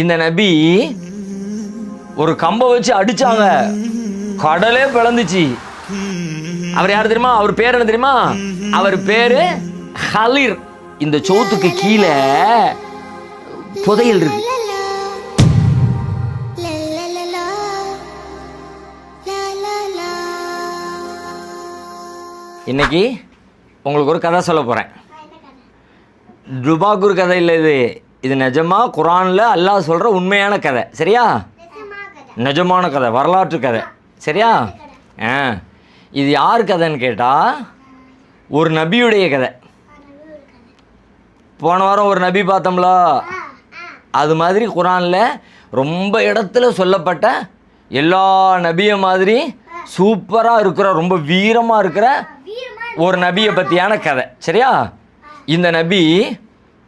இந்த நபி ஒரு கம்பை வச்சு அடிச்சாங்க. கடலே பிளந்துச்சு. அவர் யார் தெரியுமா? அவர் பேர் என்ன தெரியுமா? அவர் பேரு ஹலிர். இந்த சோத்துக்கு கீழே புதையல் இருக்கு. இன்னைக்கு உங்களுக்கு ஒரு கதை சொல்ல போகிறேன் டுபாக்கூர் கதை இல்லை இது இது நிஜமா குரானில் அல்லாஹ் சொல்கிற உண்மையான கதை. சரியா? நிஜமான கதை வரலாற்று கதை. சரியா? ஆ. இது யார் கதைன்னு கேட்டால் ஒரு நபியுடைய கதை. போன வாரம் ஒரு நபி பார்த்தோம்ல? அது மாதிரி குரானில் ரொம்ப இடத்துல சொல்லப்பட்ட எல்லா நபிய மாதிரி சூப்பராக இருக்கிற ரொம்ப வீரமாக இருக்கிற ஒரு நபியை பற்றியான கதை. சரியா? இந்த நபி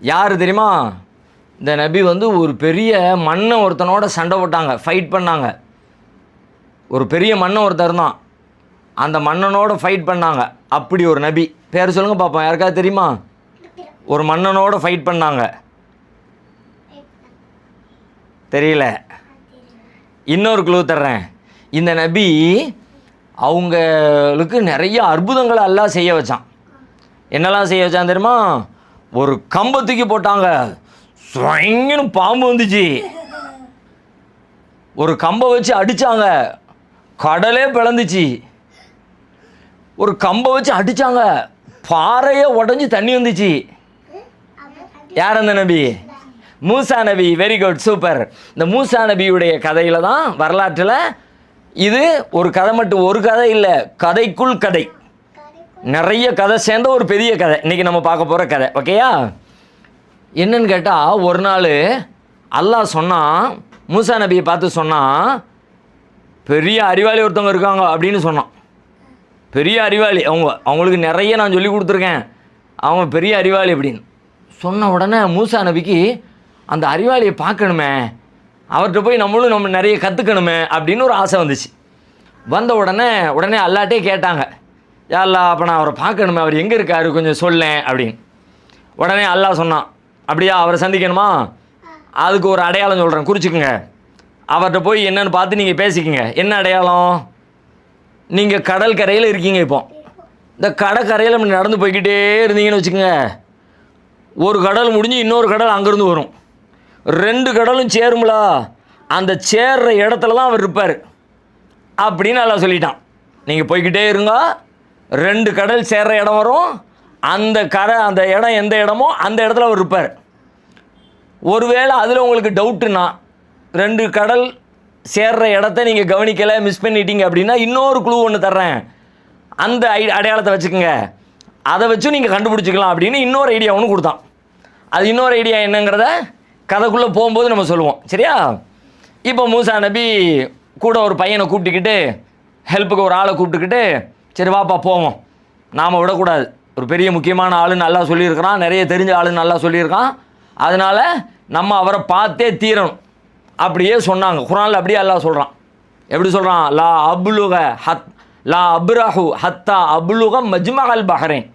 யார் தெரியுமா? இந்த நபி வந்து ஒரு பெரிய மண்ணை ஒருத்தனோட சண்டை போட்டாங்க ஃபைட் பண்ணாங்க. ஒரு பெரிய மண்ணை ஒருத்தர் தான். அந்த மன்னனோட ஃபைட் பண்ணாங்க. அப்படி ஒரு நபி. பேர் சொல்லுங்கள் பார்ப்போம் யாருக்காவது தெரியுமா? ஒரு மன்னனோட ஃபைட் பண்ணாங்க. தெரியல. இன்னொரு குழு தர்றேன். இந்த நபி அவங்களுக்கு நிறைய அற்புதங்களை எல்லாம் செய்ய வச்சான். என்னெல்லாம் செய்ய வச்சான் தெரியுமா? ஒரு கம்பை தூக்கி போட்டாங்க. சுவங்கன்னு பாம்பு வந்துச்சு. ஒரு கம்பை வச்சு அடித்தாங்க கடலே பிளந்துச்சு. ஒரு கம்பை வச்சு அடித்தாங்க பாறையே உடஞ்சி தண்ணி வந்துச்சு. யார் அந்த நபி? மூசா நபி. வெரி குட் சூப்பர் இந்த மூசா நபியுடைய கதையில் தான் வரலாற்றில் இது ஒரு கதை மட்டும் ஒரு கதை இல்லை. கதைக்குள் கதை. நிறைய கதை சேர்ந்த ஒரு பெரிய கதை. இன்றைக்கி நம்ம பார்க்க போகிற கதை. ஓகேயா என்னன்னு கேட்டால் ஒரு நாள் அல்லாஹ் சொன்னான் மூசா நபியை பார்த்து சொன்னான் பெரிய அறிவாளி ஒருத்தவங்க இருக்காங்க அப்படின்னு சொன்னான். பெரிய அறிவாளி அவங்க அவங்களுக்கு நிறைய நான் சொல்லி கொடுத்துருக்கேன். அவங்க பெரிய அறிவாளி அப்படின்னு. சொன்ன உடனே மூசா நபிக்கு அந்த அறிவாளியை பார்க்கணுமே அவர்கிட்ட போய் நம்மளும் நம்ம நிறைய கற்றுக்கணுமே அப்படின்னு ஒரு ஆசை வந்துச்சு. வந்த உடனே உடனே அல்லாட்டே கேட்டாங்க. யாரா அப்போ நான் அவரை பார்க்கணுமே அவர் எங்கே இருக்காரு? கொஞ்சம் சொல்லேன் அப்படின்னு. உடனே அல்லாஹ் சொன்னான் அப்படியா அவரை சந்திக்கணுமா? அதுக்கு ஒரு அடையாளம் சொல்கிறேன் குறிச்சிக்கோங்க. அவர்கிட்ட போய் என்னன்னு பார்த்து நீங்கள் பேசிக்கங்க. என்ன அடையாளம்? நீங்கள் கடல் கரையில் இருக்கீங்க இப்போ. இந்த கடற்கரையில் இப்படி நடந்து போய்க்கிட்டே இருந்தீங்கன்னு வச்சுக்கோங்க. ஒரு கடல் முடிஞ்சு இன்னொரு கடல் அங்கேருந்து வரும். ரெண்டு கடலும் சேரும்ல. அந்த சேர்ற இடத்துல தான் அவர் இருப்பார். அப்படின்னு நல்லா சொல்லிட்டான். நீங்கள் போய்கிட்டே இருங்க. ரெண்டு கடல் சேர்ற இடம் வரும். அந்த கரை அந்த இடம் எந்த இடமோ அந்த இடத்துல அவர் இருப்பார். ஒருவேளை அதில் உங்களுக்கு டவுட்டுன்னா ரெண்டு கடல் சேர்ற இடத்த நீங்கள் கவனிக்கலை மிஸ் பண்ணிட்டீங்க அப்படின்னா இன்னொரு குழு ஒன்று தர்றேன். அந்த ஐ அடையாளத்தை வச்சுக்கோங்க. அதை வச்சும் நீங்கள் கண்டுபிடிச்சிக்கலாம் அப்படின்னு இன்னொரு ஐடியா ஒன்று கொடுத்தான். அது இன்னொரு ஐடியா என்னங்கிறத கதைக்குள்ளே போகும்போது நம்ம சொல்லுவோம். சரியா? இப்போ மூசா நபி கூட ஒரு பையனை கூப்பிட்டுக்கிட்டு ஹெல்ப்புக்கு ஒரு ஆளை கூப்பிட்டுக்கிட்டு சரி வாப்பா போவோம். நாம் விடக்கூடாது. ஒரு பெரிய முக்கியமான ஆளு நல்லா சொல்லியிருக்கிறான் நிறைய தெரிஞ்ச ஆளு நல்லா சொல்லியிருக்கான். அதனால் நம்ம அவரை பார்த்தே தீரணும். அப்படியே சொன்னாங்க. குரானில் அப்படியே அல்லா சொல்கிறான் எப்படி சொல்கிறான் லா அபுலுக ஹத் லா அப்ரஹு ஹத்தா அபுலுக மஜ்மஹல் பஹரேன்.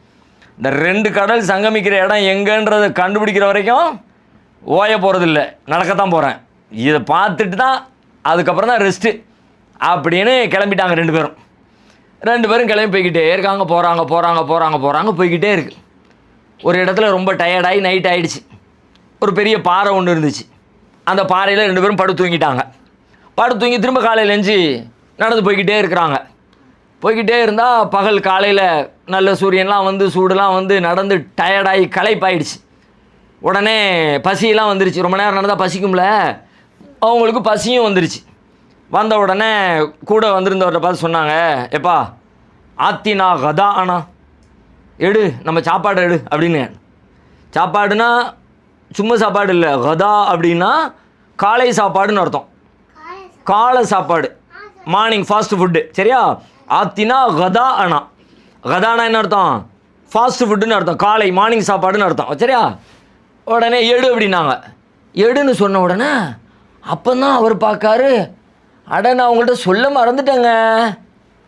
இந்த ரெண்டு கடல் சங்கமிக்கிற இடம் எங்கன்றதை கண்டுபிடிக்கிற வரைக்கும் ஓய போகிறதில்ல நடக்கத்தான் போகிறேன் இதை பார்த்துட்டு தான் அதுக்கப்புறம் தான் ரெஸ்ட்டு அப்படின்னு கிளம்பிட்டாங்க ரெண்டு பேரும். ரெண்டு பேரும் கிளம்பி போய்கிட்டே இருக்காங்க போகிறாங்க போகிறாங்க போகிறாங்க போகிறாங்க போய்கிட்டே இருக்கு. ஒரு இடத்துல ரொம்ப டயர்டாகி நைட் ஆகிடுச்சு ஒரு பெரிய பாறை ஒன்று இருந்துச்சு. அந்த பாறையில் ரெண்டு பேரும் படு தூங்கிட்டாங்க. படு தூங்கி திரும்ப காலையில் எஞ்சி நடந்து போய்கிட்டே இருக்கிறாங்க. போய்கிட்டே இருந்தால் பகல் காலையில் நல்ல சூரியன்லாம் வந்து சூடுலாம் வந்து நடந்து டயர்டாகி களைப்பாயிடுச்சு. உடனே பசியெல்லாம் வந்துருச்சு. ரொம்ப நேரம் நடந்தால் பசிக்கும்ல? அவங்களுக்கு பசியும் வந்துருச்சு. வந்த உடனே கூட வந்திருந்தவர்கிட்ட பார்த்து சொன்னாங்க எப்பா ஆத்தினா கதா ஆனா எடு நம்ம சாப்பாடு எடு அப்படின்னு. சாப்பாடுனா சும்மா சாப்பாடு இல்லை கதா அப்படின்னா காலை சாப்பாடுன்னு அர்த்தம். காலை சாப்பாடு. மார்னிங் ஃபாஸ்ட் ஃபுட்டு சரியா? ஆத்தினா கதா அணா. கதானா என்ன அர்த்தம்? ஃபாஸ்ட் ஃபுட்டுன்னு அர்த்தம். காலை மார்னிங் சாப்பாடுன்னு அர்த்தம். சரியா? உடனே எடு அப்படின்னாங்க. எடுன்னு சொன்ன உடனே அப்போ தான் அவர் பார்க்காரு அட நான் உங்கள்கிட்ட சொல்ல மறந்துட்டேங்க.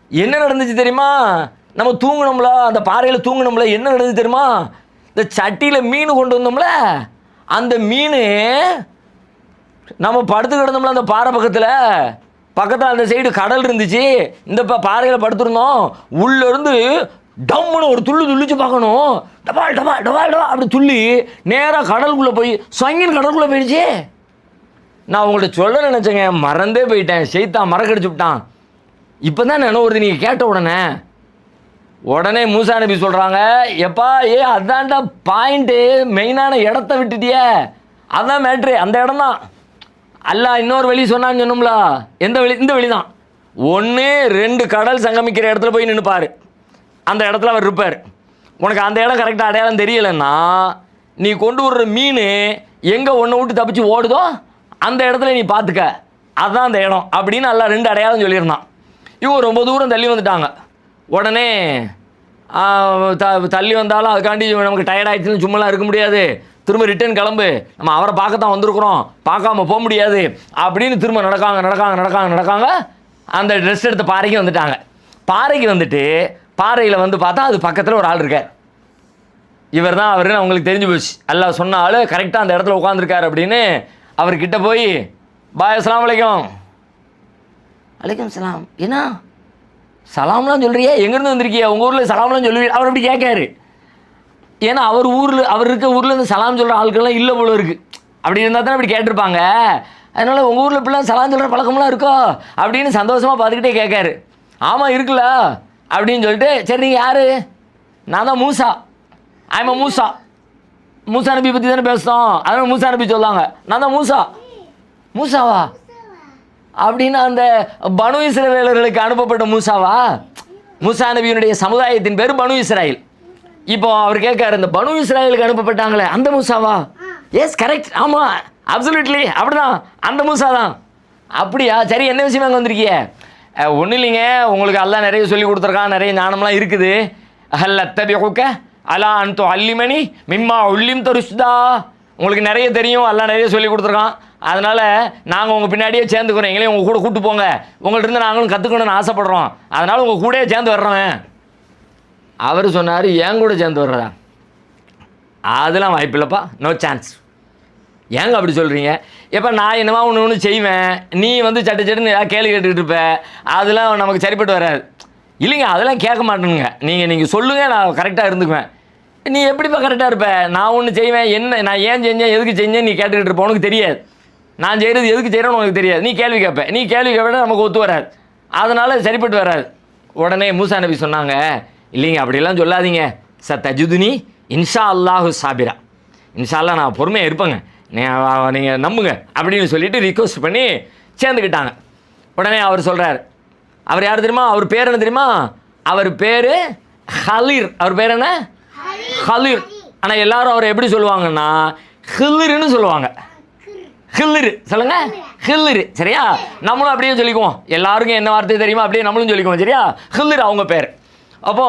என்ன நடந்துச்சு தெரியுமா? நம்ம தூங்கினோம்ல அந்த பாறையில் தூங்கினோம்ல என்ன நடந்துச்சு தெரியுமா? இந்த சட்டியில் மீன் கொண்டு வந்தோம்ல அந்த மீன் நம்ம படுத்து கிடந்தோம்ல அந்த பாறை பக்கத்தில். பக்கத்தில் அந்த சைடு கடல் இருந்துச்சு. இந்த ப பாறையில் படுத்துருந்தோம். உள்ளேருந்து டம்முன்னு ஒரு துள்ளு துள்ளிச்சு பார்க்கணும். டபால் டபால் டபால் டபால் அப்படி துள்ளி நேராக கடலுக்குள்ளே போய் சங்கின் கடலுக்குள்ளே போயிடுச்சு. நான் உங்கள்கிட்ட சொல்ல நினச்சேங்க. மறந்தே போயிட்டேன். செய்தான் மறக்கடிச்சு விட்டான். இப்போ தான் நினைவு வருது? நீங்கள் கேட்ட உடனே. உடனே மூசா நபி சொல்கிறாங்க எப்பா ஏ அதான்டா பாயிண்ட்டு மெயினான இடத்த விட்டுட்டியே. அதான் மேட்ரு அந்த இடம் தான். அல்ல இன்னொரு வழி சொன்னான்னு சொன்னோம்ல. எந்த வழி? இந்த வழி தான். ஒன்று ரெண்டு கடல் சங்கமிக்கிற இடத்துல போய் நின்றுப்பார் அந்த இடத்துல அவர் இருப்பார். உனக்கு அந்த இடம் கரெக்டாக அடையாளம் தெரியலைன்னா நீ கொண்டு வர்ற மீன் எங்கே ஒன்றை விட்டு தப்பிச்சு ஓடுதோ? அந்த இடத்துல நீ பார்த்துக்க அதுதான் அந்த இடம் அப்படின்னு எல்லாம் ரெண்டு அடையாளம் சொல்லியிருந்தான். இவங்க ரொம்ப தூரம் தள்ளி வந்துட்டாங்க. உடனே த தள்ளி வந்தாலும் அதுக்காண்டி நமக்கு டயர்ட் ஆயிடுச்சுன்னு சும்மாலாம் இருக்க முடியாது. திரும்ப ரிட்டர்ன் கிளம்பு. நம்ம அவரை பார்க்கத்தான் வந்திருக்கிறோம். பார்க்காம போக முடியாது. அப்படின்னு திரும்ப நடக்காங்க நடக்காங்க நடக்காங்க நடக்காங்க. அந்த ட்ரெஸ் எடுத்த பாறைக்கு வந்துட்டாங்க. பாறைக்கு வந்துட்டு பாறையில் வந்து பார்த்தா அது பக்கத்தில் ஒரு ஆள் இருக்கார். இவர் தான் அவருன்னு அவங்களுக்கு தெரிஞ்சு போச்சு. எல்லாம் சொன்ன ஆள் கரெக்டாக அந்த இடத்துல உட்காந்துருக்காரு அப்படின்னு அவர்கிட்ட போய் பாய் அஸ்லாம் அலைக்கும். வலைக்கம் சலாம். என்ன? சலாம்லாம் சொல்கிறியா எங்கேருந்து வந்திருக்கியா? உங்கள் ஊரில் சலாம்லாம் சொல்லுவீ அவர் அப்படி கேட்காரு. ஏன்னா அவர் ஊரில் அவர் இருக்க ஊரில் இருந்து சலாம் சொல்கிற ஆட்கள்லாம் இல்லை போல இருக்குது அப்படி இருந்தால் தானே அப்படி கேட்டிருப்பாங்க. அதனால் உங்கள் ஊரில் இப்படிலாம் சலாம் சொல்கிற பழக்கம்லாம் இருக்கோ? அப்படின்னு சந்தோஷமாக பார்த்துக்கிட்டே கேட்காரு. ஆமாம் இருக்குல்ல. அப்படின்னு சொல்லிட்டு சரி நீங்கள் யார்? நான் தான் மூசா. ஐம மூசா. மூசா நபி பற்றி தானே பேசுகிறோம் அதனால் மூசா நபி சொல்லாங்க. நான் தான் மூசா. மூசாவா? அப்படின்னு அந்த பனு இஸ்ரவேலர்களுக்கு அனுப்பப்பட்ட மூசாவா? மூசா நபியினுடைய சமுதாயத்தின் பேர் பனு இஸ்ராயல். இப்போ அவர் கேட்காரு இந்த பனு இஸ்ராயலுக்கு அனுப்பப்பட்டாங்களே அந்த மூசாவா? எஸ் கரெக்ட் ஆமாம் அப்சல்யூட்லி அப்படிதான். அந்த மூசா தான் அப்படியா? சரி என்ன விஷயம் அங்கே வந்திருக்கிய? ஒன்றும் இல்லைங்க. உங்களுக்கு எல்லாம் நிறைய சொல்லி கொடுத்துருக்கான். நிறைய ஞானம்லாம் இருக்குது. அல்ல தபிஹுக்க அலா அன்து அல்லிமணி மிம்மா உள்ளிம் தருஷ்தா உங்களுக்கு நிறைய தெரியும் எல்லாம் நிறைய சொல்லி கொடுத்துருக்கான். அதனால் நாங்கள் உங்கள் பின்னாடியே சேர்ந்துக்கிறோம். எங்களையும் உங்கள் கூட கூட்டு போங்க. உங்கள்கிட்ட இருந்து நாங்களும் கற்றுக்கணும்னு ஆசைப்படுறோம். அதனால் உங்கள் கூடயே சேர்ந்து வர்றோம். அவர் சொன்னார் என் கூட சேர்ந்து வர்றதா அதெல்லாம் வாய்ப்பில்லைப்பா நோ சான்ஸ் ஏங்க அப்படி சொல்கிறீங்க எப்போ நான் என்னவா ஒன்று ஒன்று செய்வேன்? நீ வந்து சட்டு சட்டுன்னு ஏதாவது கேள்வி கேட்டுக்கிட்டு இருப்ப. அதெல்லாம் நமக்கு சரிப்பட்டு வராது. இல்லைங்க அதெல்லாம் கேட்க மாட்டேனுங்க. நீங்கள் நீங்கள் சொல்லுங்கள் நான் கரெக்டாக இருந்துக்குவேன். நீ எப்படிப்பா கரெக்டாக இருப்ப? நான் ஒன்று செய்வேன் என்ன நான் ஏன் செஞ்சேன் எதுக்கு செஞ்சேன் நீ கேட்டுக்கிட்டு இருப்ப உனக்கு தெரியாது. நான் செய்கிறது எதுக்கு செய்கிறேன்னு உனக்கு தெரியாது. நீ கேள்வி கேட்ப நீ கேள்வி கேட்பட நமக்கு ஒத்து வராது. அதனால் சரிப்பட்டு வராது. உடனே மூசா நபி சொன்னாங்க இல்லைங்க அப்படிலாம் சொல்லாதீங்க. ச தஜுதுனி இன்ஷா அல்லாஹு சாபிரா. இன்ஷா அல்லாஹ் நான் பொறுமையாக இருப்பேங்க. நீங்கள் நம்புங்க அப்படின்னு சொல்லிட்டு ரிக்வஸ்ட் பண்ணி சேர்ந்துக்கிட்டாங்க. உடனே அவர் சொல்கிறார் அவர் யார் தெரியுமா? அவர் பேர் என்ன தெரியுமா? அவர் பேர் ஹலீர். அவர் பேர் என்ன? ஹலிர். ஆனால் எல்லாரும் அவரை எப்படி சொல்லுவாங்கன்னா ஹில்லுருன்னு சொல்லுவாங்க. ஹில்லுரு. சொல்லுங்க. ஹில்லுரு. சரியா? நம்மளும் அப்படியே சொல்லிக்குவோம். எல்லாருக்கும் என்ன வார்த்தை தெரியுமா அப்படியே நம்மளும் சொல்லிக்குவோம். சரியா? ஹில்லுரு அவங்க பேர். அப்போ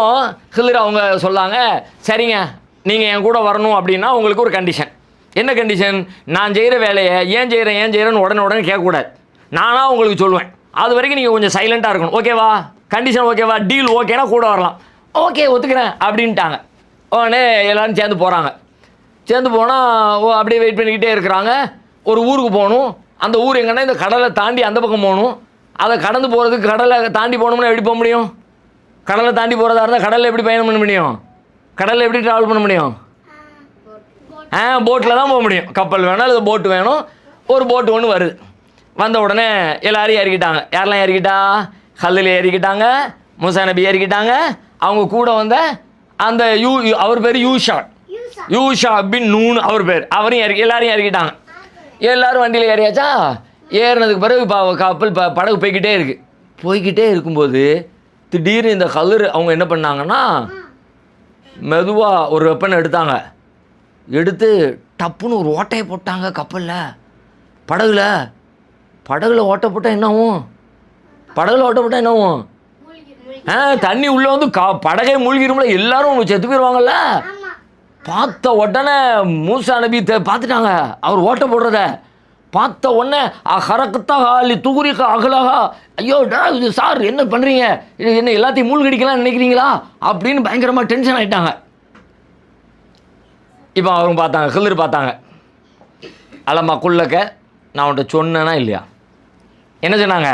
ஹில்லுரு அவங்க சொல்லாங்க சரிங்க நீங்கள் என் கூட வரணும் அப்படின்னா உங்களுக்கு ஒரு கண்டிஷன் என்ன கண்டிஷன் நான் செய்கிற வேலையை ஏன் செய்கிறேன் ஏன் செய்கிறேன்னு உடனே உடனே கேட்கக்கூடாது. நானாக உங்களுக்கு சொல்லுவேன். அது வரைக்கும் நீங்கள் கொஞ்சம் சைலண்ட்டாக இருக்கணும். ஓகேவா? கண்டிஷன் ஓகேவா? டீல் ஓகேனா கூட வரலாம். ஓகே ஒத்துக்கிறேன் அப்படின்ட்டாங்க. உடனே எல்லோரும் சேர்ந்து போகிறாங்க சேர்ந்து போனால் ஓ அப்படியே வெயிட் பண்ணிக்கிட்டே இருக்கிறாங்க. ஒரு ஊருக்கு போகணும். அந்த ஊர் எங்கன்னா இந்த கடலை தாண்டி அந்த பக்கம் போகணும். அதை கடந்து போகிறதுக்கு கடலை தாண்டி போகணும்னா எப்படி போக முடியும்? கடலை தாண்டி போகிறதா இருந்தால் கடலில் எப்படி பயணம் பண்ண முடியும்? கடலில் எப்படி ட்ராவல் பண்ண முடியும்? ஆ போட்டில் தான் போக முடியும். கப்பல் வேணும் அல்லது போட்டு வேணும். ஒரு போட்டு ஒன்று வருது. வந்த உடனே எல்லாரும் ஏறிக்கிட்டாங்க. யாரெல்லாம் ஏறிக்கிட்டா? கல்லில் ஏறிக்கிட்டாங்க முசா நபி ஏறிக்கிட்டாங்க. அவங்க கூட வந்த அந்த யூ யூ- அவர் பேர் யூஷா. யூஷா. பின் நூன் அவர் பேர். அவரையும் ஏறி எல்லாரும் ஏறிக்கிட்டாங்க எல்லாரும் வண்டியில் ஏறியாச்சா? ஏறினதுக்கு பிறகு ப- கப்பல் ப படகு போய்க்கிட்டே இருக்கு. போய்க்கிட்டே இருக்கும்போது திடீர்னு இந்த கல்லர் அவங்க என்ன பண்ணாங்கன்னா மெதுவாக ஒரு வெப்பனை எடுத்தாங்க. எடுத்து டப்புன்னு ஒரு ஓட்டையை போட்டாங்க கப்பலில். படகுல. படகுல ஓட்டை போட்டால் என்ன ஆகும் படகுல ஓட்டை போட்டால் என்ன ஆகும் ஆ தண்ணி உள்ளே வந்து கா படகே மூழ்கிரும்ல எல்லாரும் செத்து போயிடுவாங்கல்ல பார்த்த உடனே மூசா நபி பார்த்துட்டாங்க. அவர் ஓட்ட போடுறத. பார்த்த உடனே ஹரக்கத்தா ஹாலி துகுரிக்கா அகலகா ஐயோ டா இது சார் என்ன பண்ணுறீங்க என்ன எல்லாத்தையும் மூழ்கடிக்கலாம் நினைக்கிறீங்களா? அப்படின்னு பயங்கரமாக டென்ஷன் ஆயிட்டாங்க. இப்போ அவங்க பார்த்தாங்க ஹில்லர் பார்த்தாங்க. அலமா குள்ளக்க நான் உன்கிட்ட சொன்னேனா இல்லையா? என்ன சொன்னாங்க?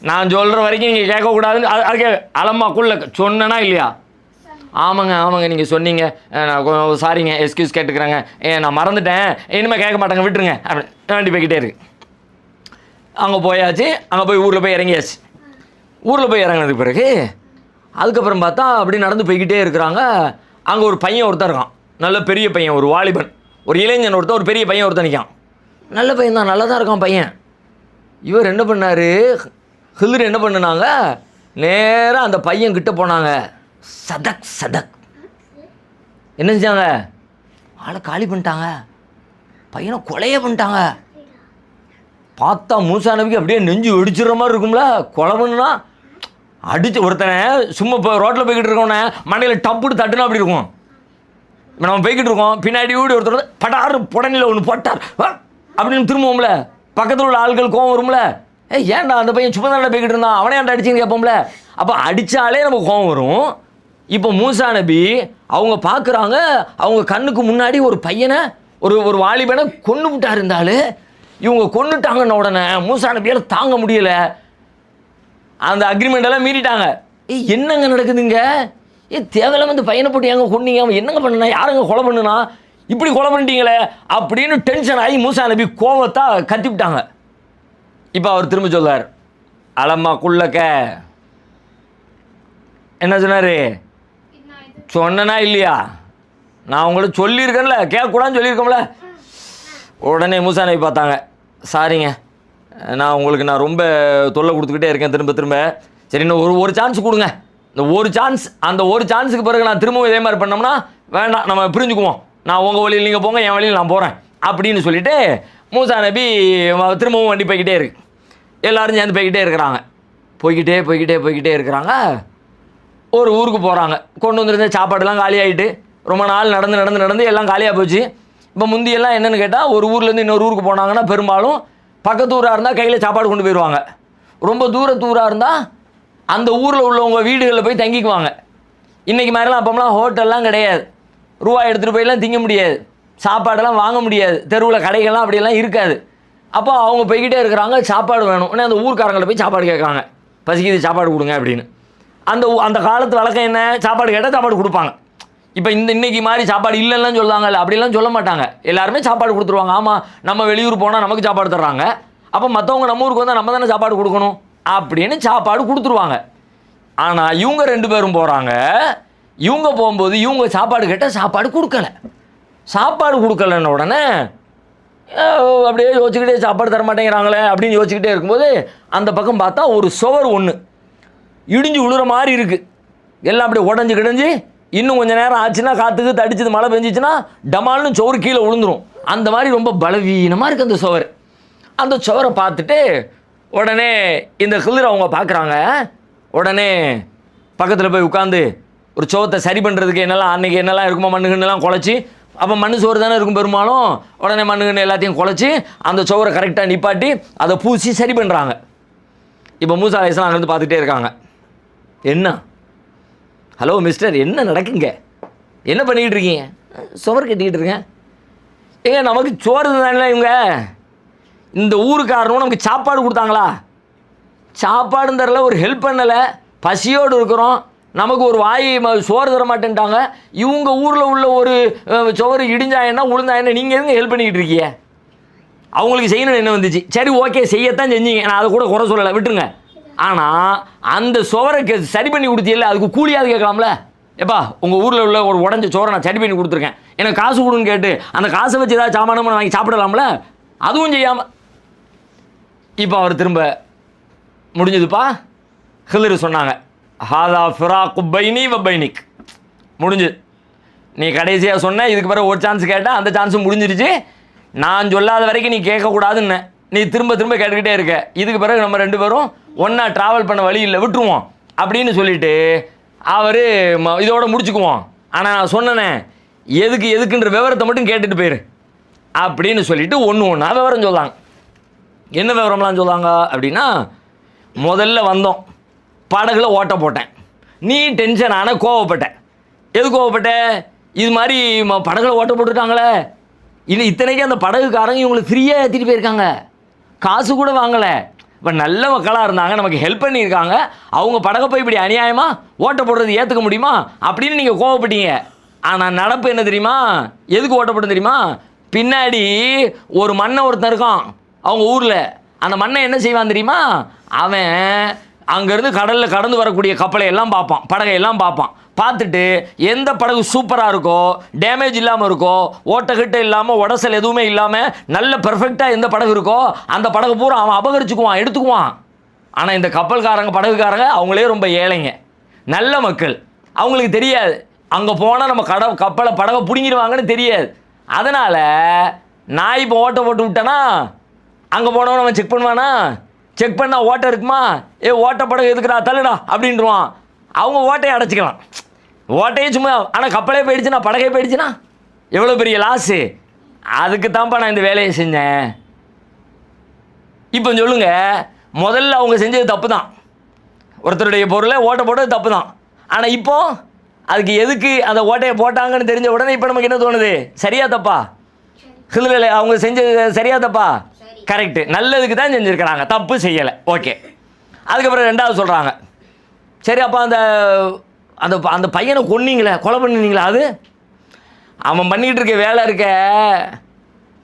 நான் சொல்கிற வரைக்கும் நீங்கள் கேட்கக்கூடாதுன்னு அது- அதுக்கு அலம்மாக்குள்ள சொன்னேனா இல்லையா? ஆமாங்க ஆமாங்க நீங்கள் சொன்னீங்க. நான் சாரிங்க எக்ஸ்கியூஸ் கேட்டுக்கிறேங்க. ஏ நான் மறந்துட்டேன். இனிமேல் கேட்க மாட்டேங்க விட்டுருங்க. அப்படி வண்டி போய்கிட்டே இருக்கு. அங்கே போயாச்சு அங்கே போய் ஊரில் போய் இறங்கியாச்சு. ஊரில் போய் இறங்கினதுக்கு பிறகு அதுக்கப்புறம் பார்த்தா அப்படி நடந்து போய்கிட்டே இருக்கிறாங்க. அங்கே ஒரு பையன் ஒருத்தன் இருக்கான். நல்ல பெரிய பையன் ஒரு வாலிபன். ஒரு இளைஞன் ஒருத்தன் ஒரு பெரிய பையன் ஒருத்தன் நிற்கான் நல்ல பையன் தான் நல்லா தான் இருக்கான் பையன். இவர் என்ன பண்ணார்? ஹில்லர் என்ன பண்ணுனாங்க? நேராக அந்த பையன் கிட்ட போனாங்க. சதக் சதக். என்ன செஞ்சாங்க? ஆளை காலி பண்ணிட்டாங்க. பையனை கொலையே பண்ணிட்டாங்க. பார்த்தா மூசா நபிக்கு அப்படியே நெஞ்சு வெடிச்சிடுற மாதிரி இருக்கும்ல. கொலை பண்ணுனா? அடித்து ஒருத்தனை சும்மா இப்போ ரோட்டில் போய்கிட்டு இருக்கோன்னே மண்டையில் டப்புட்டு தட்டுனா அப்படி இருக்கும். இப்போ நம்ம போய்கிட்டு இருக்கோம். பின்னாடி ஓடி ஒருத்தர் வந்து புடனில் ஒன்று போட்டார். வா, அப்படின்னு திரும்புவோம்ல. பக்கத்தில் உள்ள ஆள்கள் கோவம் வரும்ல. ஏய் ஏன்டா அந்த பையன் சும்மா தானே போய்கிட்டு இருந்தான்? அவனே ஏன்டா அடிச்சுன்னு கேட்போம்ல? அப்போ அடித்தாலே நமக்கு கோவம் வரும். இப்போ மூசா நபி அவங்க பார்க்குறாங்க அவங்க கண்ணுக்கு முன்னாடி ஒரு பையனை ஒரு ஒரு வாலிபனை கொண்டு விட்டா இருந்தாலும் இவங்க கொண்டுட்டாங்கன்ன உடனே மூசா நபியால் தாங்க முடியல. அந்த அக்ரிமெண்டெல்லாம் மீறிட்டாங்க. ஏய் என்னங்க நடக்குதுங்க? ஏ தேவையில்லாம இந்த பையனை போட்டு ஏங்க கொண்டீங்க அவன் என்னங்க பண்ணுனா? யாருங்க கொலை பண்ணுனா? இப்படி கொலை பண்ணிட்டீங்களே? அப்படின்னு டென்ஷன் ஆகி மூசா நபி கோவத்தா கத்திவிட்டாங்க. இப்போ அவர் திரும்ப சொல்லார் அலம்மா குள்ளக்க. என்ன சொன்னார்? சொன்னனா இல்லையா? நான் உங்களுக்கு சொல்லியிருக்கேன்ல கேட்கக்கூடாதுன்னு சொல்லியிருக்கோம்ல. உடனே மூசா பார்த்தாங்க சாரிங்க நான் உங்களுக்கு நான் ரொம்ப தொல்லை கொடுத்துக்கிட்டே இருக்கேன் திரும்ப திரும்ப. சரி இன்னும் ஒரு ஒரு சான்ஸ் கொடுங்க. இந்த ஒரு சான்ஸ் அந்த ஒரு சான்ஸுக்கு பிறகு நான் திரும்பவும் இதே மாதிரி பண்ணோம்னா வேண்டாம் நம்ம பிரிஞ்சுக்குவோம். நான் உங்கள் வழியில் நீங்கள் போங்க என் வழியில் நான் போகிறேன் அப்படின்னு சொல்லிவிட்டு மூசா நபி திரும்பவும் வண்டி போய்கிட்டே இருக்கு. எல்லோரும் சேர்ந்து போய்கிட்டே இருக்கிறாங்க. போய்கிட்டே போய்கிட்டே போய்கிட்டே இருக்கிறாங்க. ஒரு ஊருக்கு போகிறாங்க கொண்டு வந்துருந்த சாப்பாடுலாம் காலி ஆகிட்டு ரொம்ப நாள் நடந்து நடந்து நடந்து எல்லாம் காலியாக போச்சு. இப்போ முந்தியெல்லாம் என்னென்னு கேட்டால் ஒரு ஊர்லேருந்து இன்னொரு ஊருக்கு போனாங்கன்னா பெரும்பாலும் பக்கத்து ஊராக இருந்தால் கையில் சாப்பாடு கொண்டு போயிடுவாங்க ரொம்ப தூரத்து ஊராக இருந்தால் அந்த ஊரில் உள்ளவங்க வீடுகளில் போய் தங்கிக்குவாங்க. இன்றைக்கி மாதிரிலாம் அப்போம்லாம் ஹோட்டல்லாம் கிடையாது. ரூபா எடுத்துகிட்டு போயெல்லாம் திங்க முடியாது. சாப்பாடெல்லாம் வாங்க முடியாது. தெருவில் கடைகள்லாம் அப்படியெல்லாம் இருக்காது. அப்போ அவங்க போய்கிட்டே இருக்கிறாங்க சாப்பாடு வேணும். உடனே அந்த ஊர்க்காரங்கள்ட்ட போய் சாப்பாடு கேட்குறாங்க. பசிக்குது சாப்பாடு கொடுங்க அப்படின்னு. அந்த ஊ- அந்த காலத்து வழக்கம் என்ன? சாப்பாடு கேட்டால் சாப்பாடு கொடுப்பாங்க. இப்போ இந்த இன்றைக்கி மாதிரி சாப்பாடு இல்லைன்னு சொல்லுவாங்கல்ல அப்படிலாம் சொல்ல மாட்டாங்க. எல்லாருமே சாப்பாடு கொடுத்துருவாங்க. ஆமாம் நம்ம வெளியூர் போனால் நமக்கு சாப்பாடு தர்றாங்க. அப்போ மற்றவங்க நம்ம ஊருக்கு வந்தால் நம்ம தானே சாப்பாடு கொடுக்கணும்? அப்படின்னு சாப்பாடு கொடுத்துருவாங்க. ஆனால் இவங்க ரெண்டு பேரும் போகிறாங்க இவங்க போகும்போது இவங்க சாப்பாடு கேட்டால் சாப்பாடு கொடுக்கல. சாப்பாடு கொடுக்கலன்ன உடனே அப்படியே யோசிச்சுக்கிட்டே சாப்பாடு தர மாட்டேங்கிறாங்களே அப்படின்னு யோசிச்சுக்கிட்டே இருக்கும்போது அந்த பக்கம் பார்த்தா ஒரு சுவர் ஒன்று இடிஞ்சு விழுற மாதிரி இருக்குது எல்லாம் அப்படியே உடஞ்சி கிடஞ்சி இன்னும் கொஞ்சம் நேரம் ஆச்சுன்னா காற்றுக்கு தடிச்சது மழை பெஞ்சிச்சுன்னா டமால்னு சோறு கீழே விழுந்துரும் அந்த மாதிரி ரொம்ப பலவீனமாக இருக்குது அந்த சுவர் அந்த சுவரை பார்த்துட்டு உடனே இந்த ஹில்லர் அவங்க பார்க்குறாங்க. உடனே பக்கத்தில் போய் உட்காந்து ஒரு சுவத்தை சரி பண்ணுறதுக்கு என்னெல்லாம் அன்றைக்கி என்னெல்லாம் இருக்குமோ மண்ணுகள்லாம் குழச்சி அப்போ மண் சோறு தானே இருக்கும் பெரும்பாலும்? உடனே மண்ணுகண்ணு எல்லாத்தையும் குழச்சி அந்த சுவரை கரெக்டாக நிப்பாட்டி அதை பூசி சரி பண்ணுறாங்க இப்போ மூசா அலைஸ்லாம் அங்கேருந்து பார்த்துட்டே இருக்காங்க. என்ன? ஹலோ மிஸ்டர் என்ன நடக்குங்க? என்ன பண்ணிக்கிட்டு இருக்கீங்க? சுவர் கட்டிக்கிட்டு இருக்கேன். ஏங்க நமக்கு சோறு தானே இவங்க? இந்த ஊருக்காரனும் நமக்கு சாப்பாடு கொடுத்தாங்களா? சாப்பாடும் தரல ஒரு ஹெல்ப் பண்ணலை. பசியோடு இருக்கிறோம். நமக்கு ஒரு வாய் ம- சோறு தர மாட்டேன்ட்டாங்க. இவங்க ஊரில் உள்ள ஒரு சோறு இடிஞ்சாயன்னா இடிஞ்சா நீங்கள் எதுங்க ஹெல்ப் பண்ணிக்கிட்டு இருக்கீங்க? அவங்களுக்கு செய்யணும்னு என்ன வந்துச்சு? சரி ஓகே செய்யத்தான் செஞ்சீங்க. நான் அதை கூட குறை சொல்லலை. விட்டுருங்க. ஆனால் அந்த சுவரை சரி பண்ணி கொடுத்தீங்கல்ல அதுக்கு கூலியாவது கேட்கலாம்ல? எப்பா உங்கள் ஊரில் உள்ள ஒரு உடஞ்ச சோறை நான் சரி பண்ணி கொடுத்துருக்கேன். எனக்கு காசு கொடுன்னு கேட்டு அந்த காசை வச்சு ஏதாவது சாமானமாக வாங்கி சாப்பிடலாம்ல? அதுவும் செய்யாமல் இப்போ அவர் திரும்ப முடிஞ்சதுப்பா? ஹிலரு சொன்னாங்க. ஹாதா ஃபிரா குப்பைனி வப்பைனிக் முடிஞ்சு. நீ கடைசியாக சொன்ன இதுக்கு பிறகு ஒரு சான்ஸ் கேட்டால் அந்த சான்ஸும் முடிஞ்சிருச்சு. நான் சொல்லாத வரைக்கும் நீ கேட்கக்கூடாதுன்னு. நீ திரும்ப திரும்ப கேட்டுக்கிட்டே இருக்க. இதுக்கு பிறகு நம்ம ரெண்டு பேரும் ஒன்றா ட்ராவல் பண்ண வழி இல்லை விட்டுருவோம். அப்படின்னு சொல்லிட்டு அவர் இதோட முடிச்சுக்குவோம். ஆனால் நான் சொன்னனே எதுக்கு எதுக்குன்ற விவரத்தை மட்டும் கேட்டுட்டு போயிரு. அப்படின்னு சொல்லிட்டு ஒன்று ஒன்றா விவரம் சொல்லாங்க. என்ன விவரம்லாம் சொல்லுவாங்க அப்படின்னா முதல்ல வந்தோம். படகுல ஓட்ட போட்டேன். நீ டென்ஷன் ஆனால் கோவப்பட்ட எது கோவப்பட்ட? இது மாதிரி படகுல ஓட்ட போட்டுருக்காங்களே இல்லை இத்தனைக்கும் அந்த படகுக்காரங்க இவங்களுக்கு ஃப்ரீயாக ஏற்றிட்டு போயிருக்காங்க. காசு கூட வாங்கலை. இப்போ நல்ல மக்களாக இருந்தாங்க நமக்கு ஹெல்ப் பண்ணியிருக்காங்க. அவங்க படகை போய் இப்படி அநியாயமாக ஓட்ட போடுறது ஏற்றுக்க முடியுமா? அப்படின்னு நீங்கள் கோவப்பட்டீங்க. ஆனால் நடப்பு என்ன தெரியுமா? எதுக்கு ஓட்டப்படும் தெரியுமா? பின்னாடி ஒரு மண்ணை ஒருத்தன் இருக்கான் அவங்க ஊரில். அந்த மண்ணை என்ன செய்வான் தெரியுமா? அவன் அங்கேருந்து கடலில் கடந்து வரக்கூடிய கப்பலை எல்லாம் பார்ப்பான் படகை எல்லாம் பார்ப்பான். பார்த்துட்டு எந்த படகு சூப்பராக இருக்கோ டேமேஜ் இல்லாமல் இருக்கோ ஓட்டக்கிட்ட இல்லாமல் உடசல் எதுவுமே இல்லாமல் நல்ல பெர்ஃபெக்டாக எந்த படகு இருக்கோ அந்த படகு பூரா அவன் அபகரிச்சுக்குவான் எடுத்துக்குவான். ஆனால் இந்த கப்பல்காரங்க படகுக்காரங்க அவங்களே ரொம்ப ஏழைங்க. நல்ல மக்கள். அவங்களுக்கு தெரியாது. அங்கே போனால் நம்ம கட கப்பலை படகை பிடுங்கிடுவாங்கன்னு தெரியாது. அதனால் நான் இப்போ ஓட்ட போட்டு விட்டேனா அங்கே போனவன் நம்ம செக் பண்ணுவானா? செக் பண்ணால் ஓட்டை இருக்குமா? ஏ ஓட்ட படகு எதுக்குடா? தள்ளுடா அப்படின்றான் அவங்க ஓட்டையை அடைச்சிக்கலாம். ஓட்டையே சும்மா ஆனால் கப்பலே போயிடுச்சுன்னா படகே போயிடுச்சுன்னா? எவ்வளோ பெரிய லாஸு அதுக்கு தான்ப்பா நான் இந்த வேலையை செஞ்சேன். இப்போ சொல்லுங்கள் முதல்ல அவங்க செஞ்சது தப்பு தான் ஒருத்தருடைய பொருளை ஓட்ட போட்டது தப்பு தான் ஆனால் இப்போது அதுக்கு எதுக்கு அந்த ஓட்டையை போட்டாங்கன்னு தெரிஞ்ச உடனே இப்போ நமக்கு என்ன தோணுது? சரியா தப்பா? இல்லை அவங்க செஞ்சது சரியா தப்பா? கரெக்டு நல்லதுக்கு தான் செஞ்சுருக்கிறாங்க. தப்பு செய்யலை. ஓகே அதுக்கப்புறம் ரெண்டாவது சொல்கிறாங்க சரி அப்போ அந்த அந்த அந்த பையனை கொன்னீங்களே கொலை பண்ணினீங்களா அது? அவன் பண்ணிக்கிட்டு இருக்க வேலை இருக்க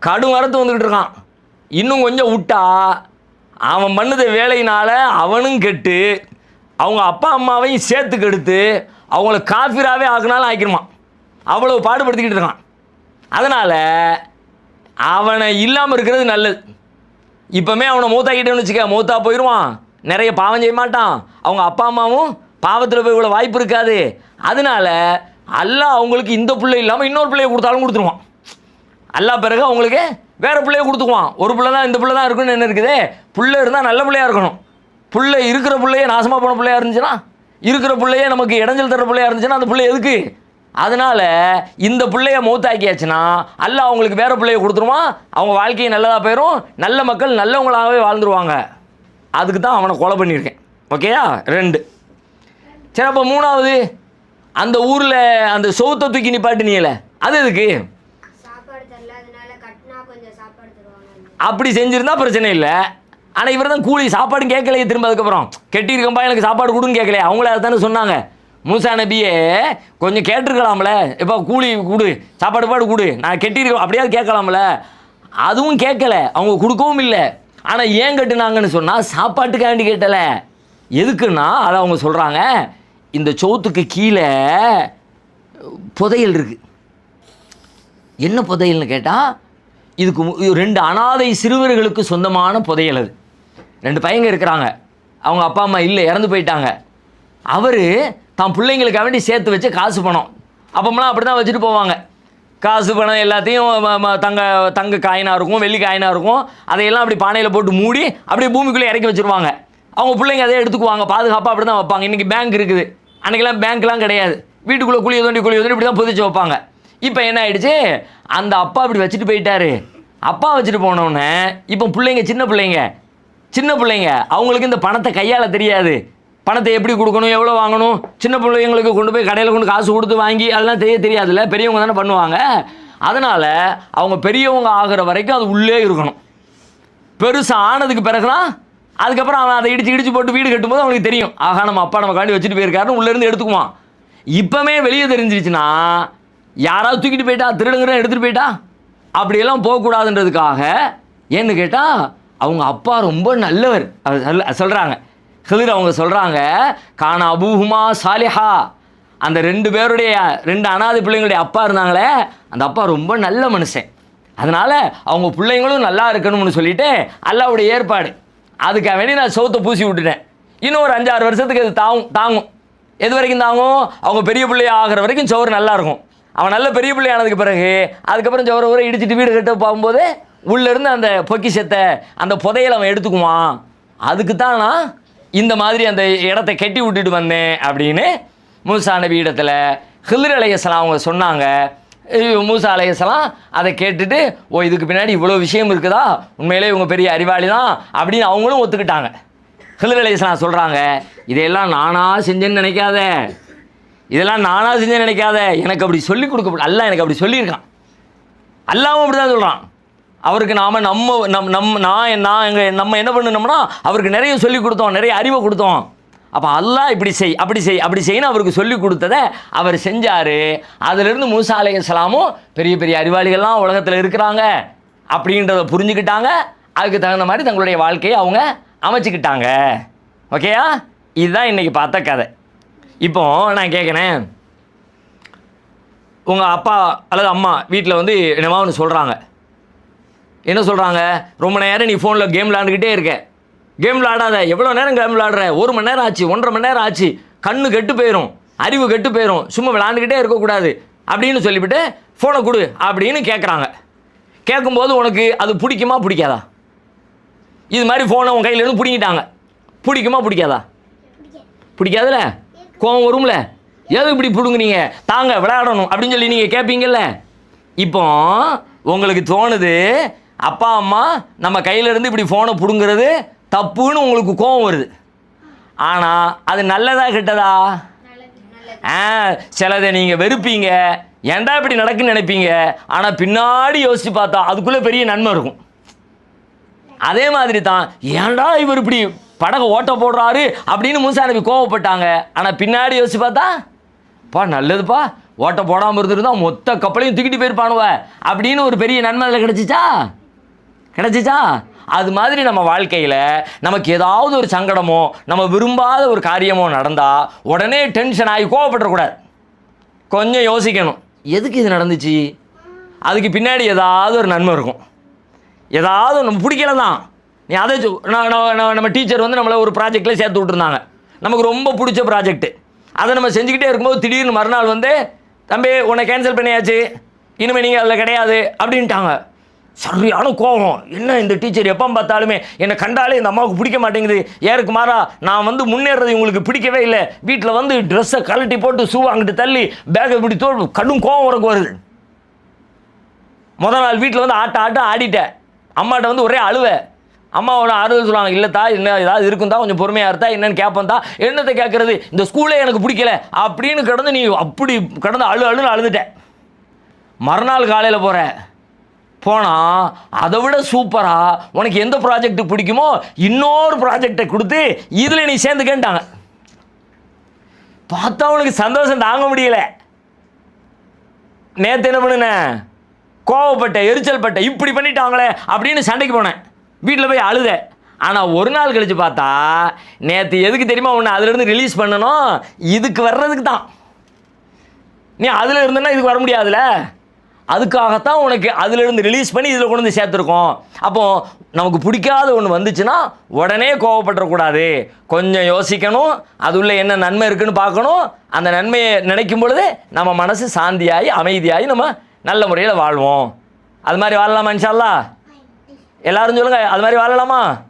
கடும் வரத்து வந்துக்கிட்டு இருக்கான். இன்னும் கொஞ்சம் விட்டா அவன் பண்ணது வேலையினால் அவனும் கெட்டு அவங்க அப்பா அம்மாவையும் சேர்த்து கெடுத்து அவங்கள காஃபிராகவே ஆக்குனாலும் ஆக்கிடுவான் அவ்வளோ பாடுபடுத்திக்கிட்டு இருக்கான். அதனால் அவனை இல்லாமல் இருக்கிறது நல்லது. இப்போமே அவனை மூத்தாக்கிட்டேன்னு வச்சுக்க மூத்தா போயிடுவான் நிறைய பாவம் செய்ய மாட்டான். அவங்க அப்பா அம்மாவும் பாவத்தில் போய் இவ்வளோ வாய்ப்பு இருக்காது. அதனால அல்லாஹ் அவங்களுக்கு இந்த பிள்ளை இல்லாமல் இன்னொரு பிள்ளைய கொடுத்தாலும் கொடுத்துருவான். அல்லா பிறகு அவங்களுக்கு வேறு பிள்ளைய கொடுத்துக்குவான். ஒரு பிள்ளை தான் இந்த பிள்ளை தான் இருக்குன்னு என்ன இருக்குது? பிள்ளை இருந்தால் நல்ல பிள்ளையா இருக்கணும். பிள்ளை இருக்கிற பிள்ளையே நாசமாக போன பிள்ளையா இருந்துச்சுன்னா இருக்கிற பிள்ளையே நமக்கு இடைஞ்சல் தர பிள்ளையா இருந்துச்சுன்னா அந்த பிள்ளை எதுக்கு? அதனால இந்த பிள்ளைய மௌத்தாக்கியாச்சுன்னா அல்லாஹ் அவங்களுக்கு வேற பிள்ளைய கொடுத்துருவான் அவங்க வாழ்க்கையை நல்லதாக போயிடும் நல்ல மக்கள் நல்லவங்களாகவே வாழ்ந்துருவாங்க. அதுக்கு தான் அவனை கொலை பண்ணியிருக்கேன். ஓகேயா ரெண்டு. சரி அப்போ மூணாவது. அந்த ஊரில் அந்த சோத்தை தூக்கி நிப்பாட்டினீங்களே அது எதுக்கு? அப்படி செஞ்சிருந்தா பிரச்சனை இல்லை. ஆனால் இவர் தான் கூலி சாப்பாடும் கேட்கலையே திரும்ப அதுக்கப்புறம். கெட்டியிருக்கம்பா எனக்கு சாப்பாடு கொடுன்னு கேட்கலையே. அவங்களே அதுதானே சொன்னாங்க. மூசா நபியே கொஞ்சம் கேட்டிருக்கலாம்ல. இப்போ கூலி கொடு சாப்பாடு பாடு கொடு. நான் கெட்டியிருக்கோம் அப்படியாவது கேட்கலாம்ல. அதுவும் கேட்கல அவங்க கொடுக்கவும் இல்லை. ஆனால் ஏன் கட்டுனாங்கன்னு சொன்னால் சாப்பாட்டுக்காண்டி கேட்டலை. எதுக்குன்னா அதை அவங்க சொல்கிறாங்க இந்த சோத்துக்கு கீழே புதையல் இருக்குது என்ன புதையல்னு கேட்டால் இதுக்கு இது ரெண்டு அனாதை சிறுவர்களுக்கு சொந்தமான புதையல் அது. ரெண்டு பையங்க இருக்கிறாங்க. அவங்க அப்பா அம்மா இல்லை இறந்து போயிட்டாங்க. அவர் தான் பிள்ளைங்களுக்காக வேண்டி சேர்த்து வச்ச காசு பணம். அப்போம்லாம் அப்படி தான் வச்சுட்டு போவாங்க. காசு பணம் எல்லாத்தையும் தங்க தங்க காயினாக இருக்கும் வெள்ளி காயினாக இருக்கும். அதையெல்லாம் அப்படி பானையில் போட்டு மூடி அப்படியே பூமிக்குள்ளே இறக்கி வச்சுருவாங்க. அவங்க பிள்ளைங்க அதை எடுத்துக்குவாங்க. பாதுகாப்பாக அப்படி தான் வைப்பாங்க. இன்றைக்கி பேங்க் இருக்குது. அன்றைக்கெல்லாம் பேங்க்லாம் கிடையாது. வீட்டுக்குள்ளே குழிய தோண்டி குழிய தோண்டி இப்படி தான் புதிச்சு வைப்பாங்க. இப்போ என்ன ஆகிடுச்சு அந்த அப்பா இப்படி வச்சுட்டு போயிட்டாரு. அப்பா வச்சுட்டு போனோடனே இப்போ பிள்ளைங்க சின்ன பிள்ளைங்க சின்ன பிள்ளைங்க அவங்களுக்கு இந்த பணத்தை கையால் தெரியாது. பணத்தை எப்படி கொடுக்கணும் எவ்வளோ வாங்கணும் சின்ன பிள்ளைங்களுக்கு கொண்டு போய் கடையில் கொண்டு காசு கொடுத்து வாங்கி அதெல்லாம் தெரிய தெரியாதுல்ல பெரியவங்க தானே பண்ணுவாங்க. அதனால் அவங்க பெரியவங்க ஆகிற வரைக்கும் அது உள்ளே இருக்கணும். பெருசாக ஆனதுக்கு பிறகுதான் அதுக்கப்புறம் அவன் அதை இடிச்சு இடிச்சு போட்டு வீடு கட்டும்போது அவனுக்கு தெரியும். ஆகா நம்ம அப்பா நம்ம காண்டி வச்சுட்டு போயிருக்காருன்னு உள்ளேருந்து எடுத்துக்குவான். இப்போமே வெளியே தெரிஞ்சிருச்சுன்னா யாராவது தூக்கிட்டு போயிட்டா திருடுங்கிற எடுத்துகிட்டு போயிட்டா? அப்படியெல்லாம் போகக்கூடாதுன்றதுக்காக ஏன்னு கேட்டால் அவங்க அப்பா ரொம்ப நல்லவர். சொல்கிறாங்க ஹிலிர் அவங்க சொல்கிறாங்க கான அபூஹுமா சாலிஹா. அந்த ரெண்டு பேருடைய ரெண்டு அனாதை பிள்ளைங்களுடைய அப்பா இருந்தாங்களே அந்த அப்பா ரொம்ப நல்ல மனுஷன். அதனால் அவங்க பிள்ளைங்களும் நல்லா இருக்கணும்னு சொல்லிட்டு அல்லாவுடைய ஏற்பாடு. அதுக்காக வேண்டி நான் சோத்தை பூசி விட்டுட்டேன். இன்னும் ஒரு அஞ்சாறு வருஷத்துக்கு அது தாங்கும் தாங்கும். எது வரைக்கும் தாங்கும்? அவங்க பெரிய பிள்ளை ஆகிற வரைக்கும் சோறு நல்லாயிருக்கும் அவன் நல்ல பெரிய பிள்ளையானதுக்கு பிறகு அதுக்கப்புறம் சோறு ஊரை இடிச்சிட்டு வீடு கட்ட போகும்போது உள்ளேருந்து அந்த பொக்கிஷத்தை அந்த புதையலை அவன் எடுத்துக்குவான். அதுக்கு தான் நான் இந்த மாதிரி அந்த இடத்த கட்டி விட்டுட்டு வந்தேன் அப்படின்னு மூசா நபி இடத்துல ஹில்லர் அலையசலாம் அவங்க சொன்னாங்க. மூசா அலையசலாம் அதை கேட்டுட்டு ஓ இதுக்கு பின்னாடி இவ்வளோ விஷயம் இருக்குதா? உண்மையிலே இவங்க பெரிய அறிவாளி தான் அப்படின்னு அவங்களும் ஒத்துக்கிட்டாங்க. ஹில்லர் அலையசலாம் சொல்கிறாங்க இதையெல்லாம் நானாக செஞ்சேன்னு நினைக்காத. இதெல்லாம் நானாக செஞ்சேன்னு நினைக்காத. எனக்கு அப்படி சொல்லி கொடுக்க அல்ல எனக்கு அப்படி சொல்லியிருக்கான். அல்லாவும் அப்படி தான் சொல்கிறான் அவருக்கு நாம் நம்ம நம் நம் நான் நான் எங்கள் நம்ம என்ன பண்ணணும்னா அவருக்கு நிறைய சொல்லிக் கொடுத்தோம் நிறைய அறிவை கொடுத்தோம். அப்போ அல்லாஹ் இப்படி செய் அப்படி செய் அப்படி செய்யணும் அவருக்கு சொல்லி கொடுத்ததை அவர் செஞ்சார். அதிலிருந்து மூசா சலாமும் பெரிய பெரிய அறிவாளிகள்லாம் உலகத்தில் இருக்கிறாங்க. அப்படின்றத புரிஞ்சுக்கிட்டாங்க. அதுக்கு தகுந்த மாதிரி தங்களுடைய வாழ்க்கையை அவங்க அமைச்சிக்கிட்டாங்க. ஓகேயா? இதுதான் இன்றைக்கி பார்த்த கதை. இப்போ நான் கேட்குறேன் உங்கள் அப்பா அல்லது அம்மா வீட்டில் வந்து என்னமா ஒன்று சொல்கிறாங்க என்ன சொல்கிறாங்க ரொம்ப நேரம் நீ ஃபோனில் கேம் விளாண்டுக்கிட்டே இருக்க. கேம் விளாடாத எவ்வளோ நேரம் கேம் விளாடுற ஒரு மணி நேரம் ஆச்சு ஒன்றரை மணி நேரம் ஆச்சு. கண்ணு கெட்டு போயிடும் அறிவு கெட்டு போயிடும் சும்மா விளாண்டுக்கிட்டே இருக்கக்கூடாது. அப்படின்னு சொல்லிவிட்டு ஃபோனை கொடு அப்படின்னு கேட்குறாங்க கேட்கும்போது உனக்கு அது பிடிக்குமா பிடிக்காதா? இது மாதிரி ஃபோனை உன் கையிலேருந்து பிடிங்கிட்டாங்க. பிடிக்குமா பிடிக்காதா? பிடிக்காதுல? கோவம் வரும்ல? எது இப்படி பிடுங்குனீங்க? தாங்க விளையாடணும் அப்படின்னு சொல்லி நீங்கள் கேட்பீங்கல்ல இப்போ உங்களுக்கு தோணுது அப்பா அம்மா நம்ம கையிலேருந்து இப்படி ஃபோனை பிடுங்குறது தப்புன்னு உங்களுக்கு கோவம் வருது. ஆனால் அது நல்லதா கெட்டதா? ஆ சிலதை நீங்கள் வெறுப்பீங்க. ஏன்டா இப்படி நடக்குன்னு நினைப்பீங்க? ஆனால் பின்னாடி யோசித்து பார்த்தா அதுக்குள்ளே பெரிய நன்மை இருக்கும். அதே மாதிரி தான் ஏன்டா இவர் இப்படி படகை ஓட்ட போடுறாரு அப்படின்னு மூசா நபி கோவப்பட்டாங்க. ஆனால் பின்னாடி யோசிச்சு பார்த்தா பா நல்லதுப்பா. ஓட்ட போடாமல் இருந்திருந்தா மொத்த கப்பலையும் தூக்கிட்டு போயிருப்பானுவ. அப்படின்னு ஒரு பெரிய நன்மை அதில் கிடச்சிச்சா? கிடச்சிச்சா? அது மாதிரி நம்ம வாழ்க்கையில் நமக்கு ஏதாவது ஒரு சங்கடமோ நம்ம விரும்பாத ஒரு காரியமோ நடந்தால் உடனே டென்ஷன் ஆகி கோவப்பட்டுறக்கூடாது. கொஞ்சம் யோசிக்கணும். எதுக்கு இது நடந்துச்சு? அதுக்கு பின்னாடி ஏதாவது ஒரு நன்மை இருக்கும். ஏதாவது நம்ம பிடிக்கல தான். நீ அதை நான் நம்ம டீச்சர் வந்து நம்மளை ஒரு ப்ராஜெக்டில் சேர்த்து விட்டுருந்தாங்க. நமக்கு ரொம்ப பிடிச்ச ப்ராஜெக்ட் அதை நம்ம செஞ்சுக்கிட்டே இருக்கும்போது திடீர்னு மறுநாள் வந்து தம்பி உன்னை கேன்சல் பண்ணியாச்சு. இனிமேல் நீங்கள் அதில் கிடையாது. அப்படின்ட்டாங்க. சரியான கோபம் என்ன இந்த டீச்சர் எப்போ பார்த்தாலுமே என்னை கண்டாலே இந்த அம்மாவுக்கு பிடிக்க மாட்டேங்குது. ஏருக்கு மாறா நான் வந்து முன்னேறது உங்களுக்கு பிடிக்கவே இல்லை. வீட்டில் வந்து ட்ரெஸ்ஸை கழட்டி போட்டு ஷூ அங்கிட்டு தள்ளி பேக்கை இப்படி தோல் கடும் கோபம் உனக்கு வருது. முத நாள் வீட்டில் வந்து ஆட்ட ஆட்ட ஆடிட்டேன். அம்மாட்ட வந்து ஒரே அழுவை. அம்மாவோட ஒன்று ஆறுதல் சொல்லுவாங்க இல்லைத்தா என்ன ஏதாவது இருக்குந்தா கொஞ்சம் பொறுமையாக இருந்தா என்னன்னு கேட்பந்தா என்னத்தை கேட்குறது இந்த ஸ்கூலே எனக்கு பிடிக்கல. அப்படின்னு கிடந்து நீ அப்படி கிடந்து அழு அழுன்னு அழுதுட்டேன். மறுநாள் காலையில் போகிற போனால் அதை விட சூப்பராக உனக்கு எந்த ப்ராஜெக்ட் பிடிக்குமோ இன்னொரு ப்ராஜெக்டை கொடுத்து இதில் நீ சேர்ந்துக்கன்ட்டாங்க. பார்த்தா உனக்கு சந்தோஷம் தாங்க முடியல. நேற்று என்ன பண்ணுனேன் கோவப்பட்ட எரிச்சல் பட்ட இப்படி பண்ணிட்டாங்களே அப்படின்னு சண்டைக்கு போனேன். வீட்டில் போய் அழுத. ஆனால் ஒரு நாள் கழித்து பார்த்தா நேற்று எதுக்கு தெரியுமா உன்னை அதிலிருந்து ரிலீஸ் பண்ணணும்? இதுக்கு வர்றதுக்கு தான். நீ அதில் இருந்தேன்னா இதுக்கு வர முடியாதுல்ல அதுக்காகத்தான் உனக்கு அதிலிருந்து ரிலீஸ் பண்ணி இதில் கொண்டு வந்து சேர்த்துருக்கோம். அப்போ நமக்கு பிடிக்காத ஒன்று வந்துச்சுன்னா உடனே கோவப்பட்டுறக்கூடாது. கொஞ்சம் யோசிக்கணும். அது உள்ள என்ன நன்மை இருக்குன்னு பார்க்கணும். அந்த நன்மையை நினைக்கும் பொழுது நம்ம மனசு சாந்தியாகி அமைதியாகி நம்ம நல்ல முறையில் வாழ்வோம். அது மாதிரி வாழலாமா இன்ஷா எல்லாரும் சொல்லுங்கள் அது மாதிரி வாழலாமா?